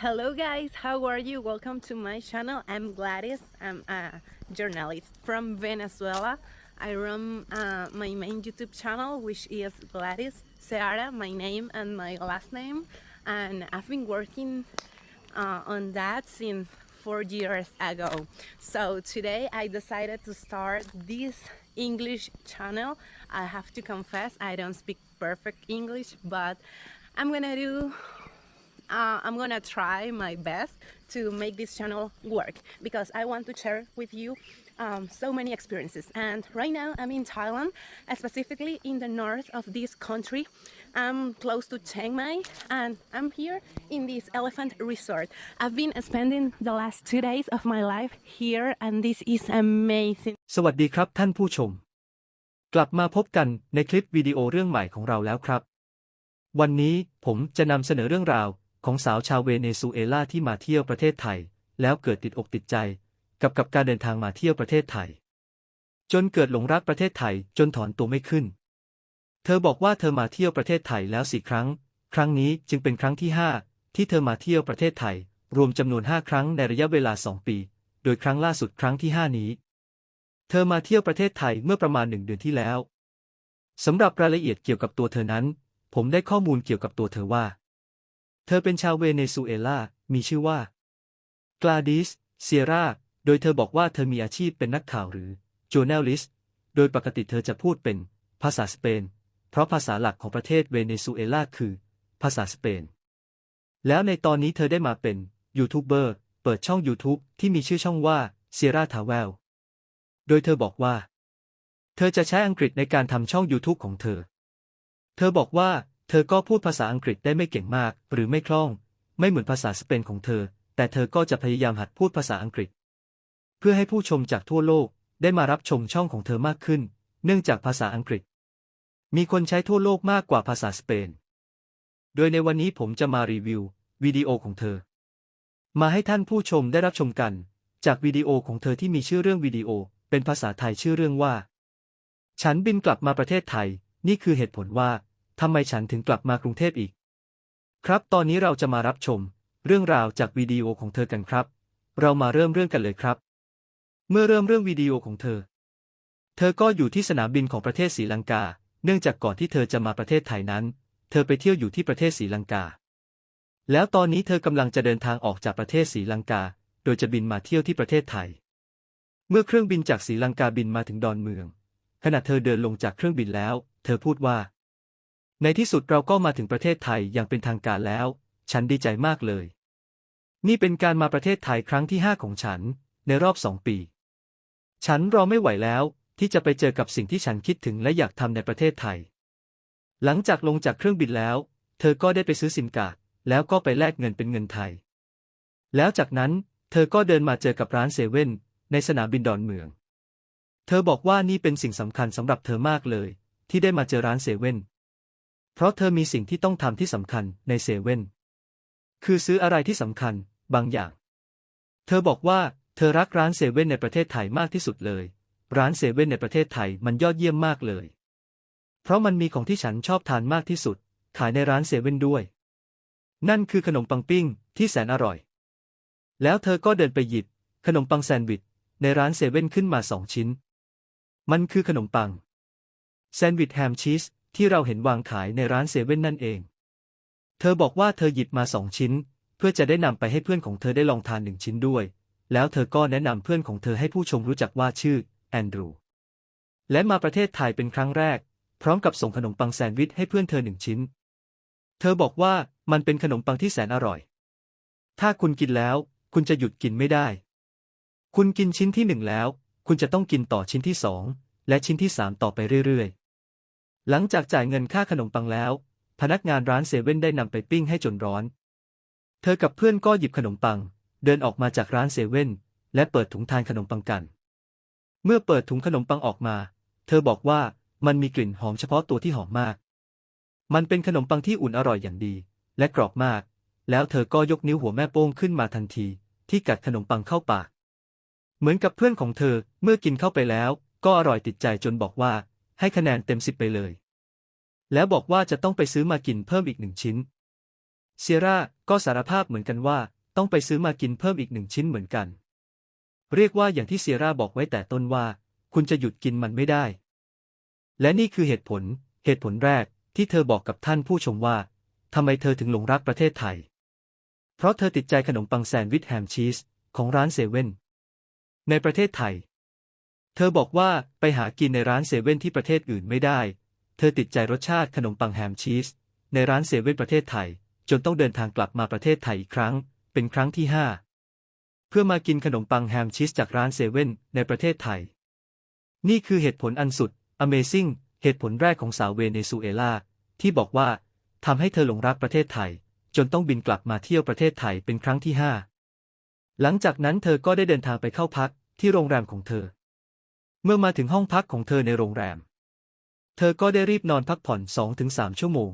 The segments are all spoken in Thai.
Hello guys, how are you? Welcome to my channel. I'm Gladys. I'm a journalist from Venezuela. I run uh, my main YouTube channel, which is Gladys Seara, my name and my last name. And I've been working uh, on that since four years ago. So today I decided to start this English channel. I have to confess, I don't speak perfect English, but I'm gonna do uh, I'm gonna try my best to make this channel work because I want to share with you um, so many experiences. And right now I'm in Thailand, uh, specifically in the north of this country. I'm close to Chiang Mai and I'm here in this elephant resort. I've been spending the last two days of my life here and this is amazing. สวัสดีครับท่านผู้ชม กลับมาพบกันในคลิปวิดีโอเรื่องใหม่ของเราแล้วครับ วันนี้ผมจะนำเสนอเรื่องราว ของสาวชาวเวเนซุเอลาที่มาเที่ยวประเทศไทย แล้วเกิดติดอกติดใจ กับกับการเดินทางมาเที่ยวประเทศไทย จนเกิดหลงรักประเทศไทยจนถอนตัวไม่ขึ้น เธอบอกว่าเธอมาเที่ยวประเทศไทยแล้วสี่ครั้ง ครั้งนี้จึงเป็นครั้งที่ห้าที่เธอมาเที่ยวประเทศไทย รวมจำนวนห้าครั้งในระยะเวลาสองปี โดยครั้งล่าสุดครั้งที่ห้านี้ เธอมาเที่ยวประเทศไทยเมื่อประมาณหนึ่งเดือนที่แล้วสำหรับรายละเอียดเกี่ยวกับตัวเธอนั้น ผมได้ข้อมูลเกี่ยวกับตัวเธอว่า ธอเป็นชาวเวเนซุเอลา มีชื่อว่า กลาดิส เซียรา โดยเธอบอกว่าเธอมีอาชีพเป็นนักข่าวหรือ journalist โดยปกติเธอจะพูดเป็น ภาษาสเปน เพราะภาษาหลักของประเทศเวเนซุเอลาคือ ภาษาสเปน แล้วในตอนนี้เธอได้มาเป็น ยูทูบเบอร์ เปิดช่อง YouTube ที่มีชื่อช่องว่าเซียราทาเวล โดยเธอบอกว่า เธอจะใช้อังกฤษในการทำช่อง YouTube ของเธอ เธอบอกว่า เธอก็พูดภาษาอังกฤษได้ไม่เก่งมาก หรือไม่คล่อง ไม่เหมือนภาษาสเปนของเธอ แต่เธอก็จะพยายามหัดพูดภาษาอังกฤษ เพื่อให้ผู้ชมจากทั่วโลกได้มารับชมช่องของเธอมากขึ้น เนื่องจากภาษาอังกฤษ มีคนใช้ทั่วโลกมากกว่าภาษาสเปน โดยในวันนี้ผมจะมารีวิววิดีโอของเธอ มาให้ท่านผู้ชมได้รับชมกัน จากวิดีโอของเธอที่มีชื่อเรื่องวิดีโอ เป็นภาษาไทยชื่อเรื่องว่า ฉันบินกลับมาประเทศไทย นี่คือเหตุผลว่า ทำไมฉันถึงกลับมากรุงเทพอีก ครับ ตอนนี้เราจะมารับชม เรื่องราวจากวิดีโอของเธอกันครับ เรามาเริ่มเรื่องกันเลยครับ เมื่อเริ่มเรื่องวิดีโอของเธอ เธอก็อยู่ที่สนามบินของประเทศศรีลังกา เนื่องจากก่อนที่เธอจะมาประเทศไทยนั้น เธอไปเที่ยวอยู่ที่ประเทศศรีลังกา แล้วตอนนี้เธอกำลังจะเดินทางออกจากประเทศศรีลังกา โดยจะบินมาเที่ยวที่ประเทศไทย เมื่อเครื่องบินจากศรีลังกาบินมาถึงดอนเมือง ขณะเธอเดินลงจากเครื่องบินแล้ว เธอพูดว่า ในที่สุดเราก็มาถึงประเทศไทยอย่างเป็นทางการแล้ว ฉันดีใจมากเลย นี่เป็นการมาประเทศไทยครั้งที่ห้าของฉัน ในรอบสองปี ฉันรอไม่ไหวแล้วที่จะไปเจอกับสิ่งที่ฉันคิดถึงและอยากทำในประเทศไทย หลังจากลงจากเครื่องบินแล้ว เธอก็ได้ไปซื้อซิมกาดแล้วก็ไปแลกเงินเป็นเงินไทย แล้วจากนั้นเธอก็เดินมาเจอกับร้านเซเว่นในสนามบินดอนเมือง เธอบอกว่านี่เป็นสิ่งสำคัญสำหรับเธอมากเลย ที่ได้มาเจอร้านเซเว่น เพราะเธอมีสิ่งที่ต้องทำที่สำคัญในเซเว่น คือซื้ออะไรที่สำคัญบางอย่าง เธอบอกว่าเธอรักร้านเซเว่นในประเทศไทยมากที่สุดเลย ร้านเซเว่นในประเทศไทยมันยอดเยี่ยมมากเลย เพราะมันมีของที่ฉันชอบทานมากที่สุด ขายในร้านเซเว่นด้วย นั่นคือขนมปังปิ้งที่แสนอร่อย แล้วเธอก็เดินไปหยิบ ขนมปังแซนด์วิชในร้านเซเว่นขึ้นมาสองชิ้น มันคือขนมปัง แซนด์วิชแฮมชีส ที่เราเห็นวางขายในร้านเซเว่นนั่นเอง เธอบอกว่าเธอหยิบมาสองชิ้น เพื่อจะได้นำไปให้เพื่อนของเธอได้ลองทานหนึ่งชิ้นด้วย แล้วเธอก็แนะนำเพื่อนของเธอให้ผู้ชมรู้จักว่าชื่อแอนดรูและมาประเทศไทยเป็นครั้งแรก พร้อมกับส่งขนมปังแซนด์วิชให้เพื่อนเธอหนึ่งชิ้น เธอบอกว่ามันเป็นขนมปังที่แสนอร่อย ถ้าคุณกินแล้ว คุณจะหยุดกินไม่ได้ คุณกินชิ้นที่หนึ่งแล้ว คุณจะต้องกินต่อชิ้นที่สองและชิ้นที่สามต่อไปเรื่อยๆ หลังจากจ่ายเงินค่าขนมปังแล้ว พนักงานร้านเซเว่นได้นำไปปิ้งให้จนร้อน เธอกับเพื่อนก็หยิบขนมปัง เดินออกมาจากร้านเซเว่นและเปิดถุงทานขนมปังกัน เมื่อเปิดถุงขนมปังออกมา เธอบอกว่ามันมีกลิ่นหอมเฉพาะตัวที่หอมมาก มันเป็นขนมปังที่อุ่นอร่อยอย่างดี และกรอบมาก แล้วเธอก็ยกนิ้วหัวแม่โป้งขึ้นมาทันที ที่กัดขนมปังเข้าปาก เหมือนกับเพื่อนของเธอเมื่อกินเข้าไปแล้ว ก็อร่อยติดใจจนบอกว่า ให้คะแนนเต็มสิบไปเลย แล้วบอกว่าจะต้องไปซื้อมากินเพิ่มอีกหนึ่งชิ้น เซียร่าก็สารภาพเหมือนกันว่า ต้องไปซื้อมากินเพิ่มอีกหนึ่งชิ้นเหมือนกัน เรียกว่าอย่างที่เซียร่าบอกไว้แต่ต้นว่า คุณจะหยุดกินมันไม่ได้ และนี่คือเหตุผล เหตุผลแรกที่เธอบอกกับท่านผู้ชมว่าทำไมเธอถึงหลงรักประเทศไทย เพราะเธอติดใจขนมปังแซนด์วิชแฮมชีสของร้านเซเว่นในประเทศไทย เธอบอกว่าไปหากินในร้านเซเว่นที่ประเทศอื่นไม่ได้ เธอติดใจรสชาติขนมปังแฮมชีส ในร้านเซเว่นประเทศไทย จนต้องเดินทางกลับมาประเทศไทยอีกครั้ง เป็นครั้งที่ห้าเพื่อมากินขนมปังแฮมชีสจากร้านเซเว่นในประเทศไทย นี่คือเหตุผลอันสุด Amazing เหตุผลแรกของสาวเวเนซุเอลาที่บอกว่าทำให้เธอหลงรักประเทศไทย จนต้องบินกลับมาเที่ยวประเทศไทยเป็นครั้งที่ห้าหลังจากนั้นเธอก็ได้เดินทางไปเข้าพักที่โรงแรมของเธอ เมื่อมาถึงห้องพักของเธอในโรงแรม เธอก็ได้รีบนอนพักผ่อนสองถึงสามชั่วโมง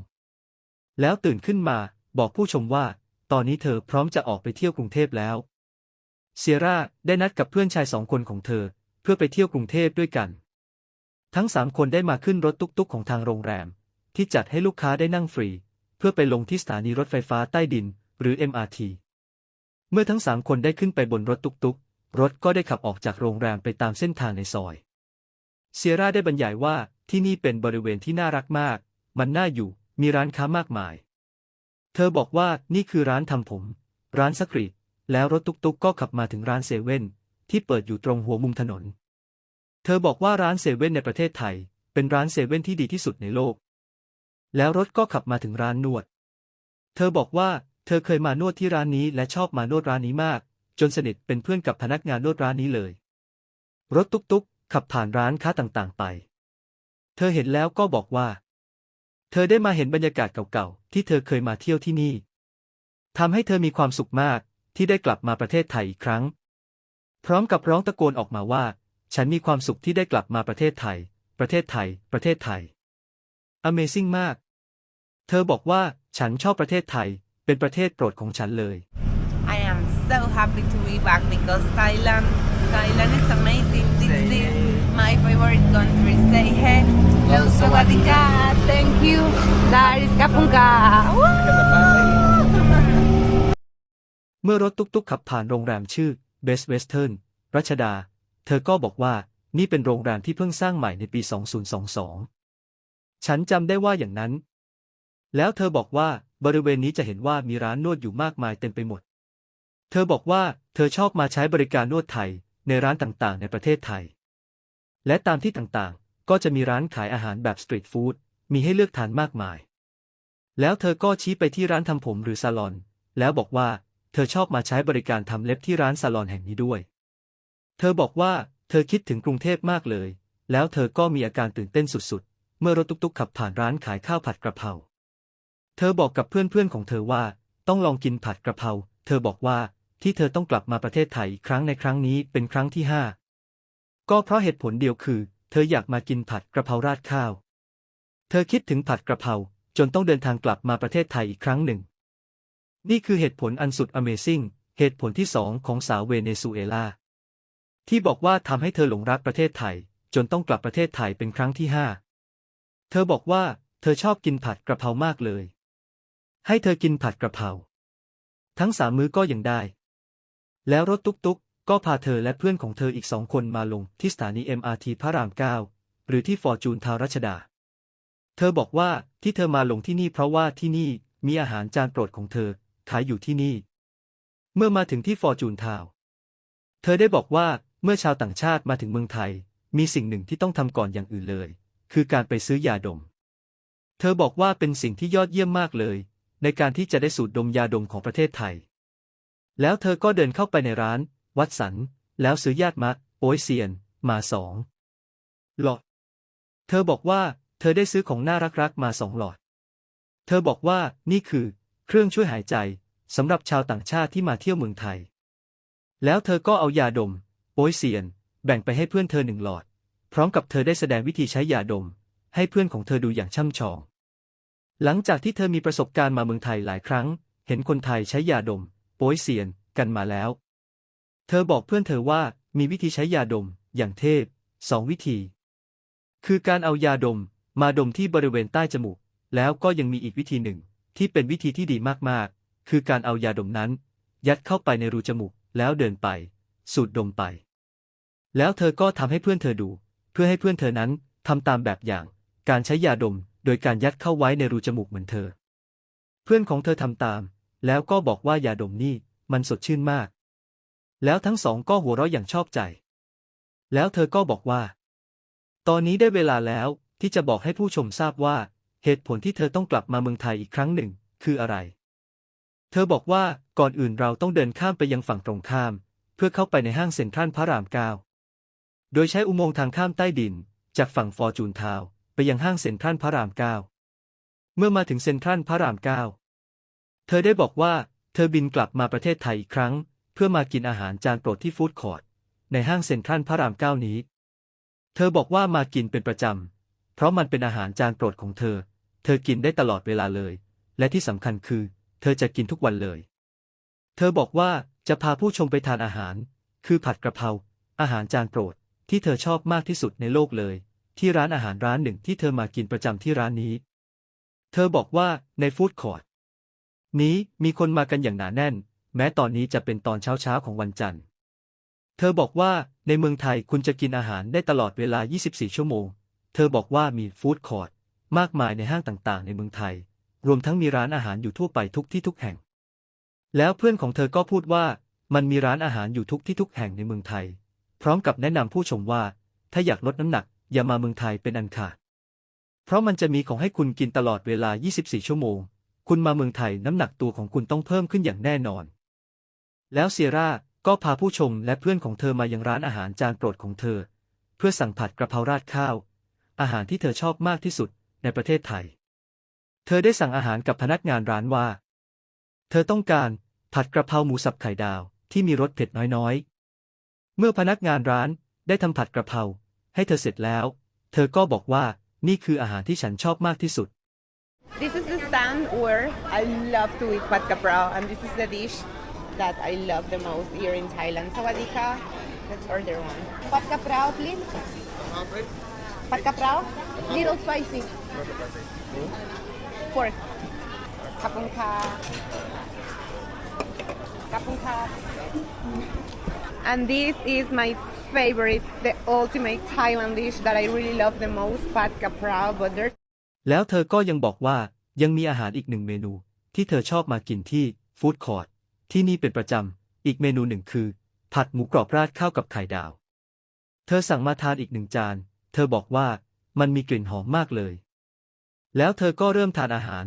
แล้วตื่นขึ้นมาบอกผู้ชมว่า ตอนนี้เธอพร้อมจะออกไปเที่ยวกรุงเทพแล้ว เซียร่าได้นัดกับเพื่อนชายสองคนของเธอ เพื่อไปเที่ยวกรุงเทพด้วยกัน ทั้งสามคนได้มาขึ้นรถตุ๊กๆของทางโรงแรม ที่จัดให้ลูกค้าได้นั่งฟรี เพื่อไปลงที่สถานีรถไฟฟ้าใต้ดิน หรือ MRT เมื่อทั้งสามคนได้ขึ้นไปบนรถตุ๊กๆ รถก็ได้ขับออกจากโรงแรมไปตามเส้นทางในซอย เซียร่าได้บรรยายว่าที่นี่เป็นบริเวณที่น่ารักมาก มันน่าอยู่ มีร้านค้ามากมาย เธอบอกว่านี่คือร้านทำผม ร้านสกรีตแล้วรถตุ๊กๆ ก็ขับมาถึงร้านเซเว่นที่เปิดอยู่ตรงหัวมุมถนน เธอบอกว่าร้านเซเว่นในประเทศไทย เป็นร้านเซเว่นที่ดีที่สุดในโลก แล้วรถก็ขับมาถึงร้านนวด เธอบอกว่าเธอเคยมานวดที่ร้านนี้และชอบมานวดร้านนี้มาก จนสนิทเป็นเพื่อนกับพนักงานนวดร้านนี้เลย รถตุ๊กๆ ขับผ่านร้านค้าต่างๆไป เธอเห็นแล้วก็บอกว่า เธอได้มาเห็นบรรยากาศเก่าๆ ที่เธอเคยมาเที่ยวที่นี่ทำให้เธอมีความสุขมากที่ได้กลับมาประเทศไทยอีกครั้ง พร้อมกับร้องตะโกนออกมาว่า ฉันมีความสุขที่ได้กลับมาประเทศไทย ประเทศไทย ประเทศไทย Amazing มาก เธอบอกว่าฉันชอบประเทศไทย เป็นประเทศโปรดของฉันเลย so happy to be back because Thailand, Thailand is amazing. This is my favorite country. Say hey, hello, sawadika, thank you, Daris Kapunga. เมื่อรถตุ๊กๆขับผ่านโรงแรมชื่อ Best Western รัชดา เธอก็บอกว่านี่เป็นโรงแรมที่เพิ่งสร้างใหม่ในปี 2022 ฉันจำได้ว่าอย่างนั้น แล้วเธอบอกว่าบริเวณนี้จะเห็นว่ามีร้านนวดอยู่มากมายเต็มไปหมด เธอบอกว่าเธอชอบมาใช้บริการนวดไทยในร้านต่างๆ ในประเทศไทย และตามที่ต่างๆ ก็จะมีร้านขายอาหารแบบสตรีทฟู้ดมีให้เลือกทานมากมาย แล้วเธอก็ชี้ไปที่ร้านทำผมหรือซาลอน แล้วบอกว่าเธอชอบมาใช้บริการทำเล็บที่ร้านซาลอนแห่งนี้ด้วย เธอบอกว่าเธอคิดถึงกรุงเทพมากเลย แล้วเธอก็มีอาการตื่นเต้นสุดๆ เมื่อรถตุ๊กๆ ขับผ่านร้านขายข้าวผัดกระเพรา เธอบอกกับเพื่อนๆของเธอว่า ต้องลองกินผัดกระเพรา เธอบอกว่า ที่เธอต้องกลับมาประเทศไทยครั้งในครั้งนี้เป็นครั้งที่ห้าก็เพราะเหตุผลเดียวคือ เธออยากมากินผัดกระเพราราดข้าว เธอคิดถึงผัดกระเพราจนต้องเดินทางกลับมาประเทศไทยอีกครั้งหนึ่ง นี่คือเหตุผลอันสุด Amazing เหตุผลที่สองของสาวเวเนซุเอลา ที่บอกว่าทำให้เธอหลงรักประเทศไทย จนต้องกลับประเทศไทยเป็นครั้งที่ห้าเธอบอกว่า เธอชอบกินผัดกระเพรามากเลย ให้เธอกินผัดกระเพราทั้งสามมื้อก็ยังได้ แล้วรถตุ๊กๆ ก็พาเธอและเพื่อนของเธออีกสองคนมาลงที่สถานี MRT พระรามเก้าหรือที่ฟอร์จูนทาวรัชดา เธอบอกว่าที่เธอมาลงที่นี่เพราะว่าที่นี่มีอาหารจานโปรดของเธอขายอยู่ที่นี่ เมื่อมาถึงที่ฟอร์จูนทาว เธอได้บอกว่าเมื่อชาวต่างชาติมาถึงเมืองไทย มีสิ่งหนึ่งที่ต้องทำก่อนอย่างอื่นเลย คือการไปซื้อยาดม เธอบอกว่าเป็นสิ่งที่ยอดเยี่ยมมากเลย ในการที่จะได้สูดดมยาดมของประเทศไทย แล้วเธอก็เดินเข้าไปในร้าน วัดสัน แล้วซื้อยาดมะโป้ยเซียน มาสองหลอด เธอบอกว่า เธอได้ซื้อของน่ารักๆมาสองหลอด เธอบอกว่านี่คือ เครื่องช่วยหายใจสำหรับชาวต่างชาติที่มาเที่ยวเมืองไทย แล้วเธอก็เอายาดมโป้ยเซียน แบ่งไปให้เพื่อนเธอหนึ่งหลอด พร้อมกับเธอได้แสดงวิธีใช้ยาดม ให้เพื่อนของเธอดูอย่างช่ำชอง หลังจากที่เธอมีประสบการณ์มาเมืองไทยหลายครั้ง เห็นคนไทยใช้ยาดม โป้ยเซียน กันมาแล้ว เธอบอกเพื่อนเธอว่ามีวิธีใช้ยาดม อย่างเทพสองวิธี คือการเอายาดม มาดมที่บริเวณใต้จมูก แล้วก็ยังมีอีกวิธีหนึ่ง ที่เป็นวิธีที่ดีมากคือการเอายาดมนั้น ยัดเข้าไปในรูจมูก แล้วเดินไป สูดดมไป แล้วเธอก็ทำให้เพื่อนเธอดู เพื่อให้เพื่อนเธอนั้นทำตามแบบอย่าง การใช้ยาดม โดยการยัดเข้าไว้ในรูจมูกเหมือนเธอ เพื่อนของเธอทำตาม แล้วก็บอกว่ายาดมนี่ มันสดชื่นมาก แล้วทั้งสองก็หัวเราะอย่างชอบใจ แล้วเธอก็บอกว่า ตอนนี้ได้เวลาแล้วที่จะบอกให้ผู้ชมทราบว่า เหตุผลที่เธอต้องกลับมาเมืองไทยอีกครั้งหนึ่ง คืออะไร เธอบอกว่าก่อนอื่นเราต้องเดินข้ามไปยังฝั่งตรงข้าม เพื่อเข้าไปในห้างเซ็นทรัลพระรามเก้าโดยใช้อุโมงค์ทางข้ามใต้ดิน จากฝั่งฟอร์จูนทาวไปยังห้างเซ็นทรัลพระรามเก้าเมื่อมาถึงเซ็นทรัลพระรามเก้า เธอได้บอกว่า เธอบินกลับมาประเทศไทยอีกครั้ง เพื่อมากินอาหารจานโปรดที่ฟู้ดคอร์ทในห้างเซ็นทรัลพระรามเก้านี้ เธอบอกว่ามากินเป็นประจำ เพราะมันเป็นอาหารจานโปรดของเธอ เธอกินได้ตลอดเวลาเลย และที่สำคัญคือ เธอจะกินทุกวันเลย เธอบอกว่าจะพาผู้ชมไปทานอาหาร คือผัดกระเพราอาหารจานโปรดที่เธอชอบมากที่สุดในโลกเลย ที่ร้านอาหารร้านหนึ่งที่เธอมากินประจำที่ร้านนี้ เธอบอกว่าในฟู้ดคอร์ท นี้มีคนมากันอย่างหนาแน่น แม้ตอนนี้จะเป็นตอนเช้าๆของวันจันทร์ เธอบอกว่าในเมืองไทยคุณจะกินอาหารได้ตลอดเวลา 24 ชั่วโมง เธอบอกว่ามีฟู้ดคอร์ทมากมายในห้างต่างๆ ในเมืองไทย รวมทั้งมีร้านอาหารอยู่ทั่วไปทุกที่ทุกแห่ง แล้วเพื่อนของเธอก็พูดว่ามันมีร้านอาหารอยู่ทุกที่ทุกแห่งในเมืองไทย พร้อมกับแนะนำผู้ชมว่า ถ้าอยากลดน้ำหนักอย่ามาเมืองไทยเป็นอันขาด เพราะมันจะมีของให้คุณกินตลอดเวลา 24 ชั่วโมง คุณมาเมืองไทยน้ำหนักตัวของคุณต้องเพิ่มขึ้นอย่างแน่นอน แล้วเซียร่าก็พาผู้ชมและเพื่อนของเธอมายังร้านอาหารจานโปรดของเธอ เพื่อสั่งผัดกระเพราราดข้าว อาหารที่เธอชอบมากที่สุดในประเทศไทย เธอได้สั่งอาหารกับพนักงานร้านว่า เธอต้องการผัดกระเพราหมูสับไข่ดาวที่มีรสเผ็ดน้อยๆ เมื่อพนักงานร้านได้ทำผัดกระเพราให้เธอเสร็จแล้ว เธอก็บอกว่านี่คืออาหารที่ฉันชอบมากที่สุด This is stand where I love to eat pad kaprao, and this is the dish that I love the most here in Thailand. Sawadika, let's order one. Pad kaprao, please. Pad kaprao, little spicy. Pork. Kapung ka. Kapung ka. And this is my favorite, the ultimate Thailand dish that I really love the most, pad kaprao. But there's แล้วเธอก็ยังบอกว่า ยังมีอาหารอีกหนึ่งเมนู ที่เธอชอบมากินที่ฟู้ดคอร์ทที่นี่เป็นประจำ อีกเมนูหนึ่งคือ ผัดหมูกรอบราดข้าวกับไข่ดาว เธอสั่งมาทานอีกหนึ่งจาน เธอบอกว่ามันมีกลิ่นหอมมากเลย แล้วเธอก็เริ่มทานอาหาร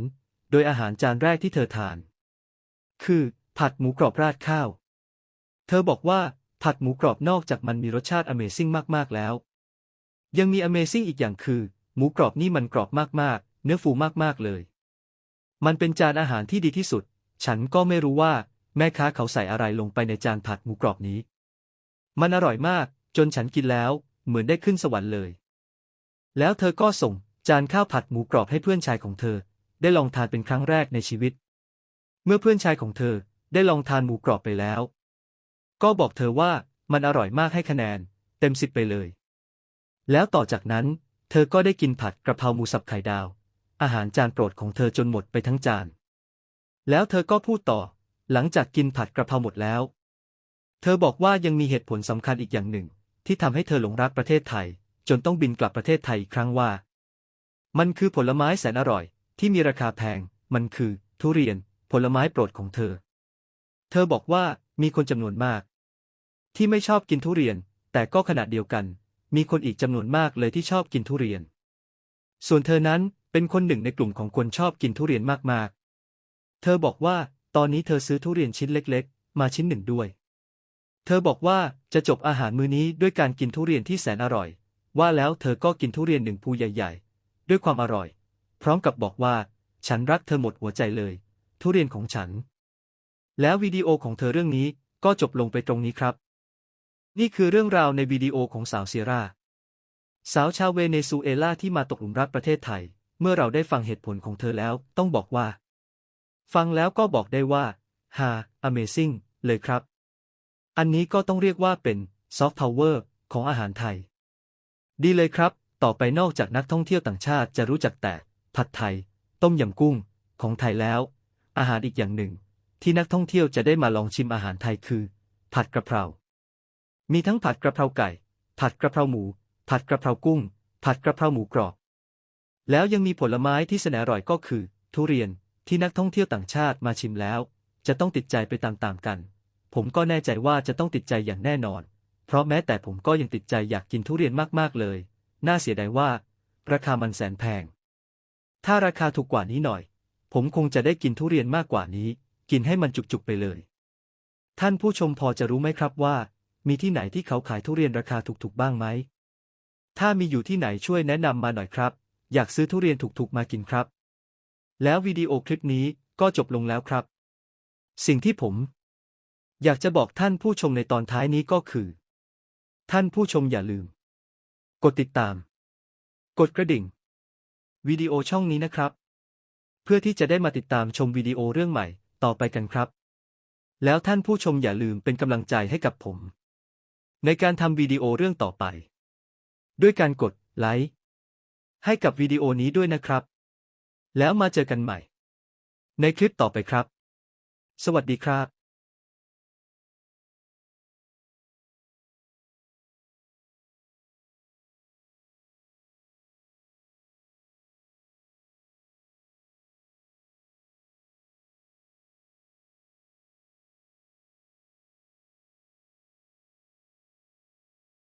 โดยอาหารจานแรกที่เธอทาน คือ ผัดหมูกรอบราดข้าว เธอบอกว่าผัดหมูกรอบนอกจากมันมีรสชาติ Amazing มาก ๆ แล้ว ยังมี Amazing อีกอย่างคือ หมูกรอบนี่มันกรอบมาก ๆ เนื้อฟูมาก ๆ เลย มันเป็นจานอาหารที่ดีที่สุด ฉันก็ไม่รู้ว่าแม่ค้าเขาใส่อะไรลงไปในจานผัดหมูกรอบนี้ มันอร่อยมาก จนฉันกินแล้วเหมือนได้ขึ้นสวรรค์เลย แล้วเธอก็ส่งจานข้าวผัดหมูกรอบให้เพื่อนชายของเธอ ได้ลองทานเป็นครั้งแรกในชีวิต เมื่อเพื่อนชายของเธอได้ลองทานหมูกรอบไปแล้ว ก็บอกเธอว่ามันอร่อยมากให้คะแนน เต็มสิบไปเลย แล้วต่อจากนั้น เธอก็ได้กินผัดกระเพราหมูสับไข่ดาว อาหารจานโปรดของเธอจนหมดไปทั้งจาน แล้วเธอก็พูดต่อ หลังจากกินผัดกระเพราหมดแล้ว เธอบอกว่ายังมีเหตุผลสำคัญอีกอย่างหนึ่ง ที่ทำให้เธอหลงรักประเทศไทย จนต้องบินกลับประเทศไทยอีกครั้งว่า มันคือผลไม้แสนอร่อย ที่มีราคาแพง มันคือ ทุเรียน ผลไม้โปรดของเธอ เธอบอกว่ามีคนจำนวนมาก ที่ไม่ชอบกินทุเรียน แต่ก็ขณะเดียวกัน มีคนอีกจำนวนมากเลยที่ชอบกินทุเรียน ส่วนเธอนั้น เป็นคนหนึ่งในกลุ่มของคนชอบกินทุเรียนมากๆ เธอบอกว่าตอนนี้เธอซื้อทุเรียนชิ้นเล็กๆ มาชิ้นหนึ่งด้วย เธอบอกว่าจะจบอาหารมื้อนี้ด้วยการกินทุเรียนที่แสนอร่อย ว่าแล้วเธอก็กินทุเรียนหนึ่งภูใหญ่ ๆ ด้วยความอร่อย พร้อมกับบอกว่า ฉันรักเธอหมดหัวใจเลย ทุเรียนของฉัน แล้ววิดีโอของเธอเรื่องนี้ก็จบลงไปตรงนี้ครับ นี่คือเรื่องราวในวิดีโอของสาวเซียร่า สาวชาวเวเนซุเอลาที่มาตกหลุมรักประเทศไทย เมื่อเราได้ฟังเหตุผลของเธอแล้วต้องบอกว่า ฟังแล้วก็บอกได้ว่าฮา Amazing เลยครับ อันนี้ก็ต้องเรียกว่าเป็นซอฟต์พาวเวอร์ของอาหารไทย ดีเลยครับ ต่อไปนอกจากนักท่องเที่ยวต่างชาติจะรู้จักแต่ผัดไทย ต้มยำกุ้ง ของไทยแล้ว อาหารอีกอย่างหนึ่ง ที่นักท่องเที่ยวจะได้มาลองชิมอาหารไทยคือ ผัดกระเพรา มีทั้งผัดกระเพราไก่ ผัดกระเพราหมู ผัดกระเพรากุ้ง ผัดกระเพราหมูกรอบ แล้วยังมีผลไม้ที่แสนอร่อยก็คือ ทุเรียนที่นักท่องเที่ยวต่างชาติมาชิมแล้ว จะต้องติดใจไปตามๆกัน ผมก็แน่ใจว่าจะต้องติดใจอย่างแน่นอน เพราะแม้แต่ผมก็ยังติดใจอยากกินทุเรียนมากๆเลย น่าเสียดายว่า ราคามันแสนแพง ถ้าราคาถูกกว่านี้หน่อย ผมคงจะได้กินทุเรียนมากกว่านี้ กินให้มันจุกๆไปเลย ท่านผู้ชมพอจะรู้ไหมครับว่า มีที่ไหนที่เขาขายทุเรียนราคาถูกๆบ้างไหมถ้ามีอยู่ที่ไหนช่วยแนะนำมาหน่อยครับ อยากซื้อทุเรียนถูกๆมากินครับ แล้ววิดีโอคลิปนี้ก็จบลงแล้วครับ สิ่งที่ผม อยากจะบอกท่านผู้ชมในตอนท้ายนี้ก็คือ ท่านผู้ชมอย่าลืม กดติดตาม กดกระดิ่ง วิดีโอช่องนี้นะครับ เพื่อที่จะได้มาติดตามชมวิดีโอเรื่องใหม่ต่อไปกันครับ แล้วท่านผู้ชมอย่าลืมเป็นกำลังใจให้กับผม ในการทำวิดีโอเรื่องต่อไป ด้วยการกดไลค์ ให้กับวิดีโอนี้ด้วยนะครับ แล้วมาเจอกันใหม่ ในคลิปต่อไปครับ สวัสดีครับ